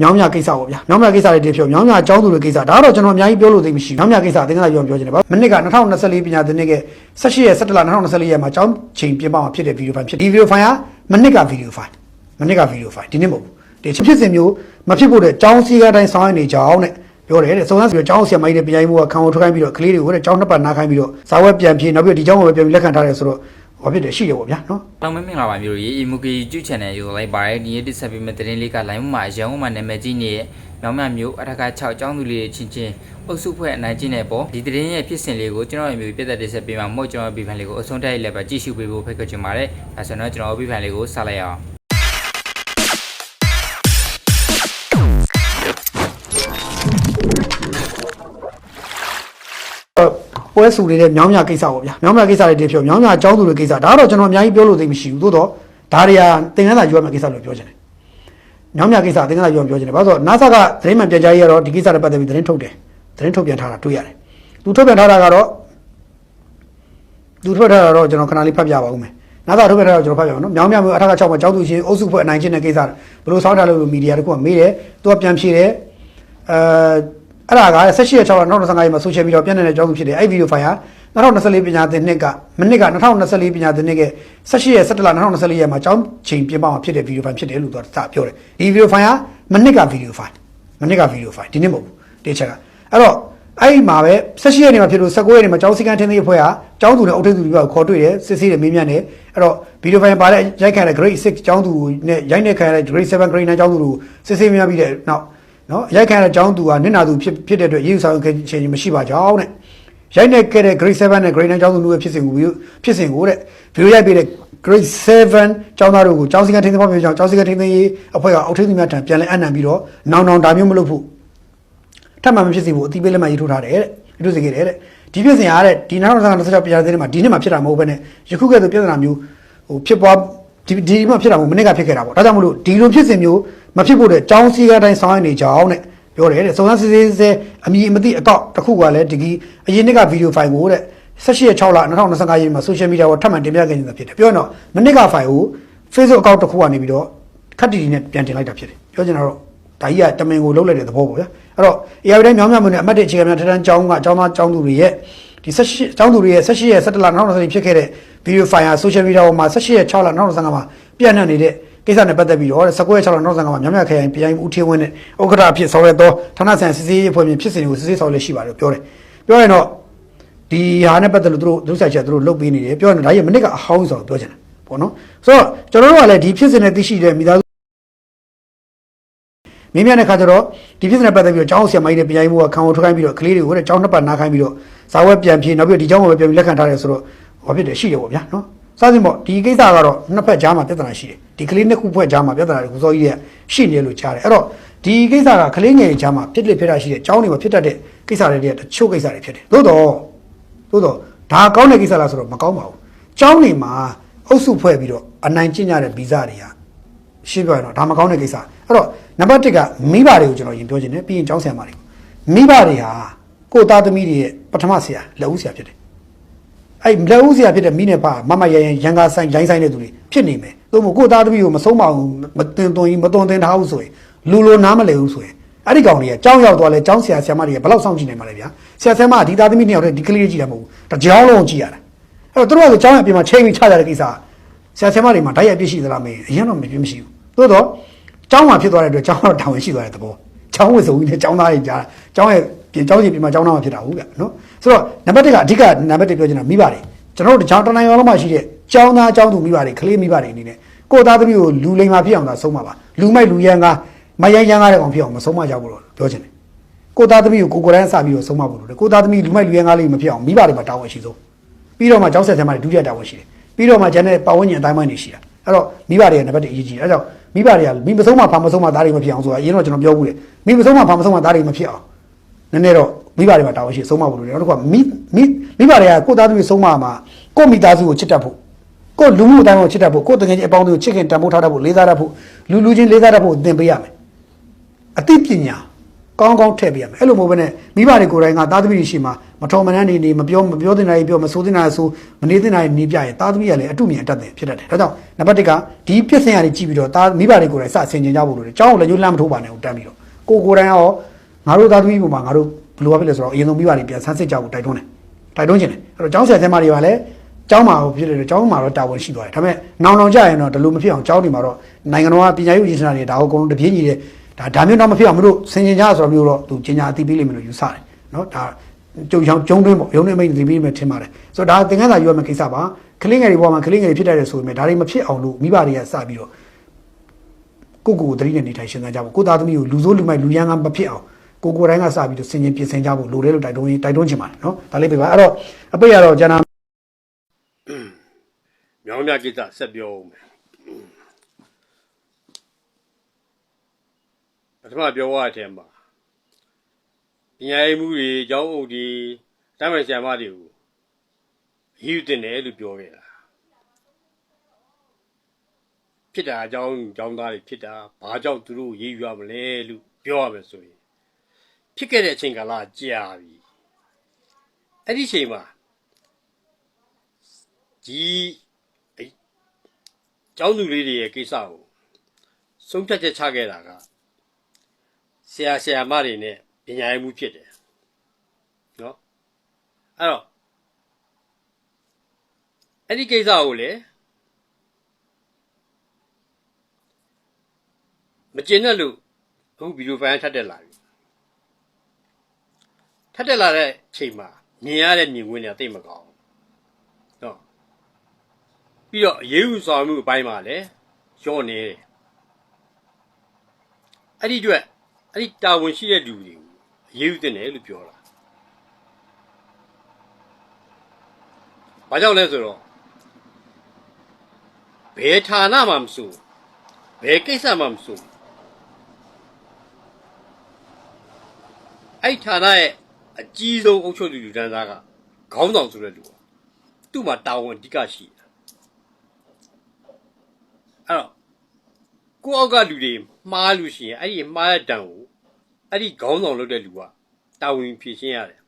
မြောင်းမြကိစ္စပေါ့ဗျာမြောင်းမြကိစ္စတွေတည်းပြောမြောင်းမြအကြောင်းသူတွေကိစ္စဒါကတော့ကျွန်တော်အများကြီးပြောလို့သိမရှိဘူးမြောင်းမြကိစ္စအသင်္ကန်းပြောပြောချင်တယ်ဗျာမနစ်က2024ပညာသင်နှစ်က18ရက်17လ2024ရက်မှာအကြောင်းချိန်ပြင်ပမှာဖြစ်တဲ့ဗီဒီယိုဖိုင်ဖြစ်ဒီဗီဒီယိုဖိုင်ကမနစ်ကဗီဒီယိုဖိုင်မနစ်ကဗီဒီယိုဖိုင်ဒီနေ့မဟုတ်ဘူးဒီဖြစ်စဉ်မျိုးမဖြစ်ဖို့တဲ့အကြောင်းစည်းကားတိုင်းဆောင်ရနေကြအောင်တဲ့ပြောတယ်တဲ့စုံစမ်းစီတော့ကျောင်းဆရာမကြီးနဲ့ပြန်ရိုက်မှုကခံဝန်ထွက်ခိုင်းပြီးတော့ကလေးတွေကိုတဲ့ကျောင်းနှစ်ပတ်နားခိုင်းပြီးတော့ဇာဝက်ပြန်ပြေးနောက်ပြီးဒီကျောင်းကိုပဲပြန်ပြီးလက်ခံထားတယ်ဆိုတော့ ဘာဖြစ်တယ်ရှိတယ်ပေါ့ဗျာနော်တောင်မင်းမင်္ဂလာပါမျိုးရေ Emuki YouTube Channel ကိုလိုက်ပါတယ်ဒီနေ့တစ်ဆက်ပြီးမဲ့သတင်းလေးက line မှာရန်ကုန်မှာနာမည်ကြီးနေတဲ့မြောင်မြမျိုးအထက်က6အကြောင်းသူလေးချင်းချင်းအုပ်စုဖွဲ့အနိုင်ကျင့်တဲ့ပေါ့ဒီသတင်းရဲ့ဖြစ်စဉ်လေးကိုကျွန်တော်အမျိုးပြသက်တစ်ဆက်ပြီးမှမဟုတ်ကျွန်တော်ဗီဖန်လေးကိုအဆုံးတိုက်လက်ပဲကြည့်ရှုပေးဖို့ဖိတ်ခေါ်ချင်ပါတယ်ဒါဆိုတော့ကျွန်တော်ဗီဖန်လေးကိုစလိုက်အောင် ပွဲစုနေတဲ့မြောင်းမြကိစ္စပေါ့ဗျာမြောင်းမြကိစ္စတွေတည်းပြောမြောင်းမြအကြောင်းသူတွေကိစ္စဒါကတော့ကျွန်တော်အများကြီးပြောလို့သိမရှိဘူးသို့တော့ဒါတွေကသင်္ကန်းစာယူရမယ့်ကိစ္စလို့ပြောချင်တယ်မြောင်းမြကိစ္စသင်္ကန်းစာယူရမယ်ပြောချင်တယ်ဘာလို့လဲဆိုတော့ NASA ကသတင်းမှန်ပြန်ကြားရေးကတော့ဒီကိစ္စနဲ့ပတ်သက်ပြီးသတင်းထုတ်တယ်သတင်းထုတ်ပြန်ထားတာတွေ့ရတယ်သူထုတ်ပြန်ထားတာကတော့သူထုတ်ထားတာတော့ကျွန်တော်ခဏလေးဖတ်ပြပါဦးမယ် NASA ထုတ်ပြန်ထားတာကျွန်တော်ဖတ်ပြပါမယ်နော်မြောင်းမြမျိုးအထက်က6မှာအကြောင်းသူချင်းအုပ်စုဖွဲ့အနိုင်ကျင့်တဲ့ကိစ္စဘယ်လိုဆောင်းထားလို့မီဒီယာတခုကမေးတယ်သူကပြန်ဖြေတယ်အဲ အဲ့ဒါက16ရက်6ရက်2015ရက်မှာ social media ပြန့်နေတဲ့ကြောင်းသူဖြစ်တယ်အဲ့ဗီဒီယိုဖိုင်ဟာ2024ပညာသင်နှစ်ကမနစ်က2024ပညာသင်နှစ်က16ရက်17လ2024ရက်မှာကျောင်းချိန်ပြင်ပမှာဖြစ်တဲ့ဗီဒီယိုဖိုင်ဖြစ်တယ်လို့သူကစပြောတယ်ဒီဗီဒီယိုဖိုင်ဟာမနစ်ကဗီဒီယိုဖိုင်မနစ်ကဗီဒီယိုဖိုင်ဒီနေ့မဟုတ်ဘူးတေချက်ကအဲ့တော့အဲ့ဒီမှာပဲ16ရက်နေမှာဖြစ်လို့19ရက်နေမှာကျောင်းစည်းကမ်းထင်းသေးအဖွဲ့ဟာကျောင်းသူနဲ့အုပ်ထိပ်သူတွေကခေါ်တွေ့တယ်စစ်ဆေးတယ်မေးမြန်းတယ်အဲ့တော့ဗီဒီယိုဖိုင်ပါတဲ့ရိုက်ခံတဲ့ grade 6ကျောင်းသူနဲ့ရိုက်နေခံတဲ့ grade 7 grade 9ကျောင်းသူတို့စစ်ဆေးမေးမြန်းပြီးတဲ့နောက် နော်ရိုက်ခံတဲ့ကျောင်းသူကနင့်နာသူဖြစ်ဖြစ်တဲ့အတွက်ရေးယူဆောင်ခဲ့ခြင်းမရှိပါကြောင်းတဲ့ရိုက်နေခဲ့တဲ့ grade 7နဲ့ grade 9ကျောင်းသူတို့ရဲ့ဖြစ်စဉ်ကိုဖြစ်စဉ်ကိုတဲ့ဗီဒီယိုရိုက်ပေးတဲ့ grade 7ကျောင်းသားတို့ကိုကျောင်းစည်းကမ်းထင်းသေးဖို့ပြောကြောင်းကျောင်းစည်းကမ်းထင်းသေးအဖွဲ့ကအုပ်ထိပ်သူများထံပြန်လဲအနံပြီးတော့နောင်နောင်ဒါမျိုးမလုပ်ဖို့ထပ်မှမဖြစ်စေဖို့အတိပေးလက်မှတ်ရေးထိုးထားတယ်တဲ့ရေးထိုးစေခဲ့တယ်တဲ့ဒီဖြစ်စဉ်အားတဲ့ဒီနောက်ဆောင်26ပြည်တဲ့မှာဒီနှစ်မှာဖြစ်တာမဟုတ်ဘဲနဲ့ယခုကဲ့သို့ပြဿနာမျိုးဟိုဖြစ်ပွားဒီဒီမှာဖြစ်တာမဟုတ်မနေ့ကဖြစ်ခဲ့တာပေါ့ဒါကြောင့်မလို့ဒီလိုဖြစ်စဉ်မျိုး မဖြစ်ဖို့တဲ့ចောင်းစည်းကားတိုင်းဆောင်ရနေကြအောင်တဲ့ပြောတယ်တဲ့စုံစမ်းစစ်ဆေးဆဲအမည်အမသိအကောက်တစ်ခုကလည်းဒီကြီးအရင်နှစ်ကဗီဒီယိုဖိုင်ကိုတဲ့16ရက်6လ2025ရက်မှာ social media ကိုထပ်မံတင်ပြခဲ့နေတာဖြစ်တယ်ပြောရင်တော့မနေ့ကဖိုင်ကို Facebook အကောက်တစ်ခုကနေပြီးတော့ခက်တီတီနဲ့ပြန်တင်လိုက်တာဖြစ်တယ်ပြောချင်တာတော့ဒါကြီးကတမင်ကိုလှုပ်လိုက်တဲ့သဘောပေါ့ဗျာအဲ့တော့ AR တိုင်းမြောင်းမြောင်းမှုနဲ့အမတ်တွေအခြေခံများထထန်းကျောင်းကအကျောင်းသားကျောင်းသူတွေရဲ့ဒီ18ကျောင်းသူတွေရဲ့18ရက်17လ2020ဖြစ်ခဲ့တဲ့ဗီဒီယိုဖိုင်ဟာ social media ပေါ်မှာ18ရက်6လ2025မှာပြန့်နှံ့နေတဲ့ ကိစ္စနဲ့ပတ်သက်ပြီးတော့19ရက်6လ2025မှာမြောင်းမြောင်းခရိုင်ပြည်ဦးထေးဝင်းနဲ့ဥက္ကဋ္ဌအဖြစ်ဆောင်ရွက်သောဌာနဆိုင်စစ်ဆေးရေးအဖွဲ့မြင်ဖြစ်စဉ်ကိုစစ်ဆေးဆောင်ရွက်ရှိပါတယ်လို့ပြောတယ်ပြောရင်တော့ဒီဟာနဲ့ပတ်သက်လို့သူတို့သူတို့ဆိုင်ချက်သူတို့လုပ်ပေးနေတယ်ပြောရင်ဒါကြီးမနစ်ကအဟောင်းဆိုတော့ပြောချင်တယ်ပေါ့နော်ဆိုတော့ကျွန်တော်တို့ကလည်းဒီဖြစ်စဉ်နဲ့သိရှိတဲ့မိသားစုမင်းမြတ်တဲ့ခါကျတော့ဒီဖြစ်စဉ်နဲ့ပတ်သက်ပြီးတော့ကျောင်းဆရာမကြီးနဲ့ပြန်ရိုက်မှုကခံဝန်ထွက်ခိုင်းပြီးတော့ကလေးတွေကိုတဲ့ကျောင်းနှစ်ပတ်နားခိုင်းပြီးတော့ဇာဝက်ပြန်ပြေးနောက်ပြီးတော့ဒီကျောင်းကိုပဲပြန်ပြီးလက်ခံထားတယ်ဆိုတော့ဘာဖြစ်တယ်ရှိတယ်ပေါ့ဗျာနော် စသဖြင့်ပေါ့ဒီကိစ္စကတော့နှစ်ဖက်ကြားမှာပြဿနာရှိတယ်ဒီကလေးနှစ်ခုဖွဲ့ကြားမှာပြဿနာတွေကိုစောကြီးတွေကရှိနေလို့ကြားတယ်အဲ့တော့ဒီကိစ္စကကလေးငယ်ကြားမှာဖြစ်လက်ဖြစ်တာရှိတယ်ကျောင်းတွေမှာဖြစ်တတ်တဲ့ကိစ္စတွေတည်းတချို့ကိစ္စတွေဖြစ်တယ်သို့တော့သို့တော့ဒါကောင်းတဲ့ကိစ္စလားဆိုတော့မကောင်းပါဘူးကျောင်းတွေမှာအုပ်စုဖွဲ့ပြီးတော့အနိုင်ကျင့်ကြတဲ့ဗီဇတွေကရှင်းပြရတော့ဒါမကောင်းတဲ့ကိစ္စအဲ့တော့နံပါတ်1ကမိဘတွေကိုကျွန်တော်ရင်ပြောချင်တယ်ပြီးရင်ကျောင်းဆရာမတွေမိဘတွေဟာကိုယ်သားသမီးတွေရဲ့ပထမဆရာလက်ဦးဆရာဖြစ်တယ် အဲ့လက်ဦးဆရာဖြစ်တဲ့မိနဲ့ပါမမရရန်ရန်ကားဆိုင်ရိုင်းဆိုင်တဲ့သူတွေဖြစ်နေမယ်သို့မဟုတ်ကိုယ်သားသမီးကိုမဆုံးမအောင်မတင်သွင်းမသွန်သင်ထားဘူးဆိုရင်လူလိုနားမလည်ဘူးဆိုရင်အဲ့ဒီကောင်တွေကကျောင်းရောက်သွားလဲကျောင်းဆရာဆရာမတွေကဘယ်လောက်စောင့်ကြည့်နိုင်မှာလဲဗျာဆရာဆရာမကဒီသားသမီးနှစ်ယောက်တည်းဒီကလေးလေးကြည့်တာမဟုတ်ဘူးတကြောင်းလုံးကြည့်ရတာအဲ့တော့သူတို့ကကျောင်းရဲ့အပြင်မှာချိန်ပြီးချကြတဲ့ကိစ္စဆရာဆရာမတွေမှာဓာတ်ရိုက်ပြည့်ရှိသလားမေးအရင်တော့မပြည့်မရှိဘူးသို့တော့ကျောင်းမှာဖြစ်သွားတဲ့အတွက်ကျောင်းတော့တာဝန်ရှိသွားတဲ့သဘောကျောင်းဝစ်စုံကြီးနဲ့ကျောင်းသားတွေကြားကျောင်းရဲ့ ပြင်ကျောင်းကြီးပြင်မှာကျောင်းသားမှာဖြစ်တာဟုတ်ကဲ့နော်ဆိုတော့နံပါတ်1ကအဓိကနံပါတ်1ပြောချင်တာမိပါတယ်ကျွန်တော်တို့ကျောင်းတနိုင်ရောလုံးမှာရှိတဲ့ကျောင်းသားကျောင်းသူမိပါတယ်ကလေးမိပါတယ်အနေနဲ့ကိုယ်သားသမီးကိုလူလိမ်မာဖြစ်အောင်သာဆုံးမှာပါလူမိုက်လူရန်ကားမယန်ရန်ကားတဲ့ကောင်ဖြစ်အောင်မဆုံးမကြဘူးလို့ပြောချင်တယ်ကိုယ်သားသမီးကိုကိုကိုယ်တိုင်စပြီးတော့ဆုံးမဖို့လို့ကိုယ်သားသမီးလူမိုက်လူရန်ကားလေးမဖြစ်အောင်မိပါတယ်မှာတာဝန်ရှိဆုံးပြီးတော့မှကျောင်းဆက်ဆံမတွေဒုတိယတာဝန်ရှိတယ်ပြီးတော့မှကျန်တဲ့ပတ်ဝန်းကျင်အတိုင်းပိုင်းတွေရှိတာအဲ့တော့မိဘတွေကနံပါတ်1အရေးကြီးတယ်အဲ့ကြောင့်မိဘတွေကမိမဆုံးမဖာမဆုံးမသားတွေမဖြစ်အောင်ဆိုတာအရင်တော့ကျွန်တော်ပြောဘူးလေမိမဆုံးမဖာမဆုံးမသားတွေမဖြစ်အောင် နည်းနည်းတော့မိဘတွေမှာတာဝန်ရှိဆုံးမဖို့လိုတယ်နောက်တစ်ခုကမိမိမိဘတွေကကိုယ်သားသမီးဆုံးမမှာကိုယ့်မိသားစုကိုချစ်တတ်ဖို့ကိုယ့်လူမှုအတိုင်းကိုချစ်တတ်ဖို့ကိုယ့်တကယ်ချင်းအပေါင်းတွေကိုချစ်ခင်တန်ဖိုးထားတတ်ဖို့လေးစားတတ်ဖို့လူလူချင်းလေးစားတတ်ဖို့သင်ပေးရမယ်အသိပညာကောင်းကောင်းထည့်ပေးရမယ်အဲ့လိုမဟုတ်ဘဲနဲ့မိဘတွေကိုယ်တိုင်ကသားသမီးတွေရှိမှမတော်မနှမ်းနေနေမပြောမပြောတင်တာကြီးပြောမဆိုးတင်တာဆိုမနေတင်တာကြီးနေပြရင်သားသမီးကလည်းအတုမြင်အတတ်တယ်ဖြစ်တတ်တယ်ဒါကြောင့်နံပါတ်1ကဒီပြစ်စင်ရည်ကြည့်ပြီးတော့သားမိဘတွေကိုယ်တိုင်စဆင်ခြင်ကြဖို့လိုတယ်ကျောင်းကိုလည်းညှို့လမ်းမထိုးပါနဲ့ဟိုတန်းပြီးတော့ကိုကိုယ်တိုင်ရော ငါတို့သားသမီးပုံမှာငါတို့ဘယ်လိုဖြစ်လဲဆိုတော့အရင်ဆုံးမိဘတွေပြန်ဆန်းစစ်ကြဖို့တိုက်တွန်းတယ်တိုက်တွန်းခြင်းတယ်အဲ့တော့ကျောင်းဆရာဆရာမတွေကလည်းကျောင်းမှာဖြစ်တယ်ကျောင်းမှာတော့တာဝန်ရှိသွားတယ်ဒါပေမဲ့နောင်နောင်ကြရင်တော့ဒီလိုမဖြစ်အောင်ကျောင်းတွေမှာတော့နိုင်ငံတော်ကပညာရေးဦးစီးဌာနတွေဒါကိုအကုန်လုံးတပြေးညီတဲ့ဒါဒါမျိုးတော့မဖြစ်အောင်မလို့ဆင်ခြင်ကြဆိုတော့မျိုးတော့သူပညာအသိပေးလိမ့်မယ်လို့ယူဆတယ်နော်ဒါကြုံချောင်းကျုံတွင်းပေါ့ရုံးနေမိတ်သိပေးမယ်ထင်ပါတယ်ဆိုတော့ဒါသင်္ကန်းစာယူရမယ့်ကိစ္စပါကလင်းငယ်တွေပေါ်မှာကလင်းငယ်တွေဖြစ်တတ်တယ်ဆိုပေမဲ့ဒါတွေမဖြစ်အောင်လို့မိဘတွေကစပြီးတော့ကိုကိုကိုယ်သတိနဲ့နေထိုင်ရှင်းသန်ကြဖို့ကိုသားသမီးကိုလူဆိုးလူမိုက်လူရန်ကမဖြစ်အောင် ကိုကိုယ်တိုင်းကစပြီးတော့ဆင်ခြင်ပြင်ဆင်ကြဖို့လိုတယ်လို့တိုက်တွန်းတိုက်တွန်းချင်ပါတယ်နော်ဒါလေးပြပါအဲ့တော့အပိတ်ရတော့ကျွန်တော်မြောင်းမြကိစ္စဆက်ပြောဦးမယ်ပထမပြောရတဲ့အထက်မှာပညာရေးမှုတွေကျောင်းအုပ်တွေတမ်းမဲ့ဆရာမတွေကိုအယူတင်တယ်လို့ပြောခဲ့တာဖြစ်တာအကြောင်းကျောင်းသားတွေဖြစ်တာဘာကြောင့်သူတို့ရေးယူရမလဲလို့ပြောရမယ်ဆိုရင် ဖြစ်ခဲ့တဲ့အချိန်ကာလကြာပြီအဲ့ဒီအချိန်မှာဒီကျောင်းသူလေးတွေရဲ့ကိစ္စကိုဆုံးဖြတ်ချက်ချခဲ့တာကဆရာဆရာမတွေနဲ့ပညာရေးမှုဖြစ်တယ်နော်အဲ့တော့အဲ့ဒီကိစ္စကိုလေမကျင်တဲ့လူအခုဗီဒီယိုဖိုင်ထပ်တက်လာပြီ ထပ်တက်လာတဲ့ချိန်မှာမြင်ရတဲ့မြင်ကွင်းတွေကတိတ်မကောင်းဘူးနော်ပြီးတော့အရေးယူဆောင်မှုအပိုင်းမှာလည်းရော့နေတယ်အဲ့ဒီအတွက်အဲ့ဒီတာဝန်ရှိတဲ့လူတွေကိုအရေးယူတင်တယ်လို့ပြောတာဘာကြောင့်လဲဆိုတော့ဘယ်ဌာနမှမဆိုဘယ်ကိစ္စမှမဆိုအဲ့ဒီဌာနရဲ့ အကြီးဆုံးအုပ်ချုပ်သူလူတန်းသားကခေါင်းဆောင်ဆိုတဲ့လူကသူ့မှာတာဝန်အဓိကရှိတယ်အဲ့တော့ကိုယ့်အောက်ကလူတွေမှားလို့ရှိရင်အဲ့ဒီမှားတဲ့တံကိုအဲ့ဒီခေါင်းဆောင်လုပ်တဲ့လူကတာဝန်ဖြည့်ရှင်းရတယ်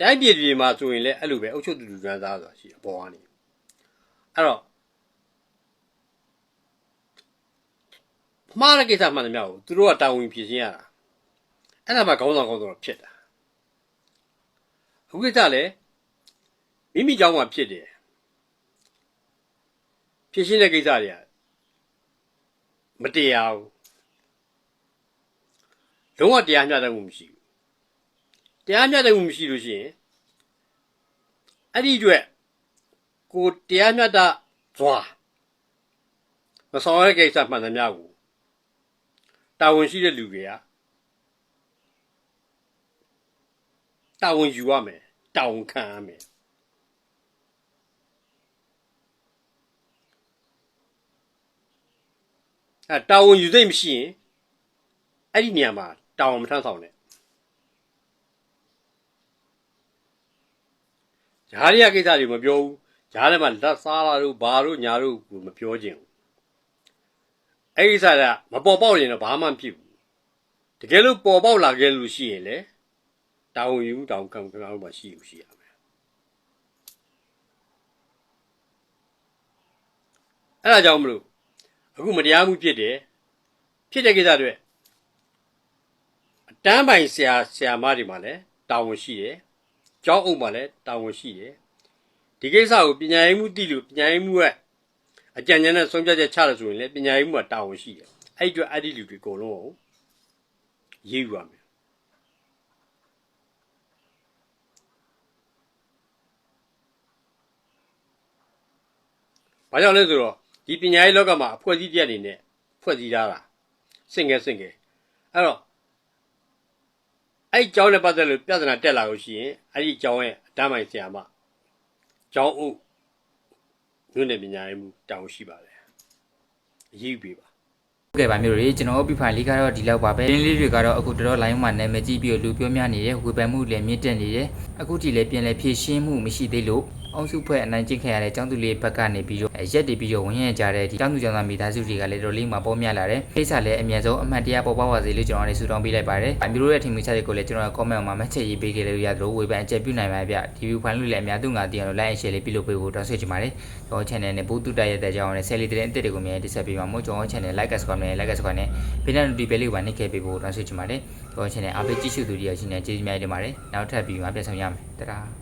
တိုင်းပြည်ပြည်မှာဆိုရင်လည်းအဲ့လိုပဲအုပ်ချုပ်သူလူကန်းစားဆိုတာရှိအပေါ်ကနေအဲ့တော့မှားတဲ့ကိစ္စမှန်တယ်မြောက်ကိုသူတို့ကတာဝန်ဖြည့်ရှင်းရတာ အဲ့ဒါမှခေါင်းဆောင်ခေါင်းဆောင်ဖြစ်တာအခုကိစ္စလည်းမိမိကြောင့်မှဖြစ်တယ်ဖြစ်ရှင်းတဲ့ကိစ္စတွေကမတရားဘူးလုံးဝတရားမျှတမှုမရှိဘူးတရားမျှတမှုမရှိလို့ရှိရင်အဲ့ဒီအတွက်ကိုတရားမျှတစွာမဆောင်ရတဲ့ကိစ္စမှန်သမျှကိုတာဝန်ရှိတဲ့လူတွေက တာဝန်ယူရမယ်တာဝန်ခံရမယ်အဲတာဝန်ယူသိမ့်မရှိရင်အဲ့ဒီနေရာမှာတာဝန်မထမ်းဆောင်နဲ့ဂျားရီယာကိစ္စတွေမပြောဘူးဂျားထဲမှာလက်စားလာတို့ဘာတို့ညာတို့ကိုမပြောခြင်းဘူးအဲ့ဒီကိစ္စကမပေါ်ပေါက်ရင်တော့ဘာမှမဖြစ်ဘူးတကယ်လို့ပေါ်ပေါက်လာခဲ့လို့ရှိရင်လေ တာဝန်ယူတာဝန်ခံခံလို့မှရှိอยู่ရှိရမယ်အဲ့ဒါကြောင့်မလို့အခုမတရားမှုဖြစ်တယ်ဖြစ်တဲ့ကိစ္စတွေအတန်းပိုင်ဆရာဆရာမတွေမှာလည်းတာဝန်ရှိတယ်ကျောင်းအုပ်မှာလည်းတာဝန်ရှိတယ်ဒီကိစ္စကိုပညာရေးမှုတည်လို့ပညာရေးမှုရဲ့အကြံဉာဏ်နဲ့ဆုံးဖြတ်ချက်ချရဆိုရင်လည်းပညာရေးမှုကတာဝန်ရှိတယ်အဲ့ဒီအတွက်အဲ့ဒီလူတွေအကုန်လုံးကိုရေးယူရမယ် ဘာကြောင့်လဲဆိုတော့ဒီပညာရေးလောကမှာအဖွဲ့အစည်းတစ်ရပ်အနေနဲ့ဖွဲ့စည်းထားတာစင်ငယ်စင်ငယ်အဲ့တော့အဲ့ဒီကျောင်းနဲ့ပတ်သက်လို့ပြဿနာတက်လာလို့ရှိရင်အဲ့ဒီကျောင်းရဲ့အတန်းမိုင်ဆရာမကျောင်းအုပ်ညွန့်တဲ့ပညာရေးမှုတောင်းရှိပါတယ်အရေးယူပေးပါဟုတ်ကဲ့ပါမျိုးတွေကျွန်တော်တို့ပြဖိုင်လေးကတော့ဒီလောက်ပါပဲရင်းလေးတွေကတော့အခုတော်တော် line မှာနာမည်ကြီးပြီးတော့လူပြောများနေတယ်ဝေဖန်မှုလည်းမြင့်တက်နေတယ်အခုထိလည်းပြန်လည်းဖြည့်ရှင်းမှုမရှိသေးလို့ အောင်စုဖွဲ့အနိုင်ကျင့်ခဲ့ရတဲ့ကျောင်းသူလေးဘက်ကနေပြီးတော့ရက်တည်ပြီးတော့ဝင်ရကြတဲ့ဒီကျောင်းသူကျောင်းသားမိသားစုတွေကလည်းတော်လေးမှာပေါ်များလာတယ်။ကိစ္စလည်းအမြန်ဆုံးအမှန်တရားပေါ်ပေါက်ပါစေလို့ကျွန်တော်တို့ဆုတောင်းပေးလိုက်ပါတယ်။အမျိုးတို့ရဲ့ထင်မြင်ချက်တွေကိုလည်းကျွန်တော် comment မှာ message ရေးပေးခဲ့လို့ရသလိုဝေဖန်အကြံပြုနိုင်ပါဗျ။ review file လို့လည်းအများသူငါတည်အောင် like and share လေးပြုလုပ်ပေးဖို့တောင်းဆိုချင်ပါတယ်။ကျွန်တော် channel နဲ့ဘုသူတရရဲ့တဲ့ကြောင်းနဲ့ sell တဲ့တဲ့တွေကိုမြန်တက်ဆက်ပေးပါမို့ကျွန်တော် channel like subscribe နဲ့ like subscribe နဲ့ဘေးနဲ့ notification လေးကိုပါနှိပ်ခဲ့ပေးဖို့တောင်းဆိုချင်ပါတယ်။ကျွန်တော် channel အားပေးကြည့်ရှုသူတွေရရှိနေကျေးဇူးများတင်ပါတယ်။နောက်ထပ်ပြီးမှပြန်ဆောင်ရမယ်။တဒါ။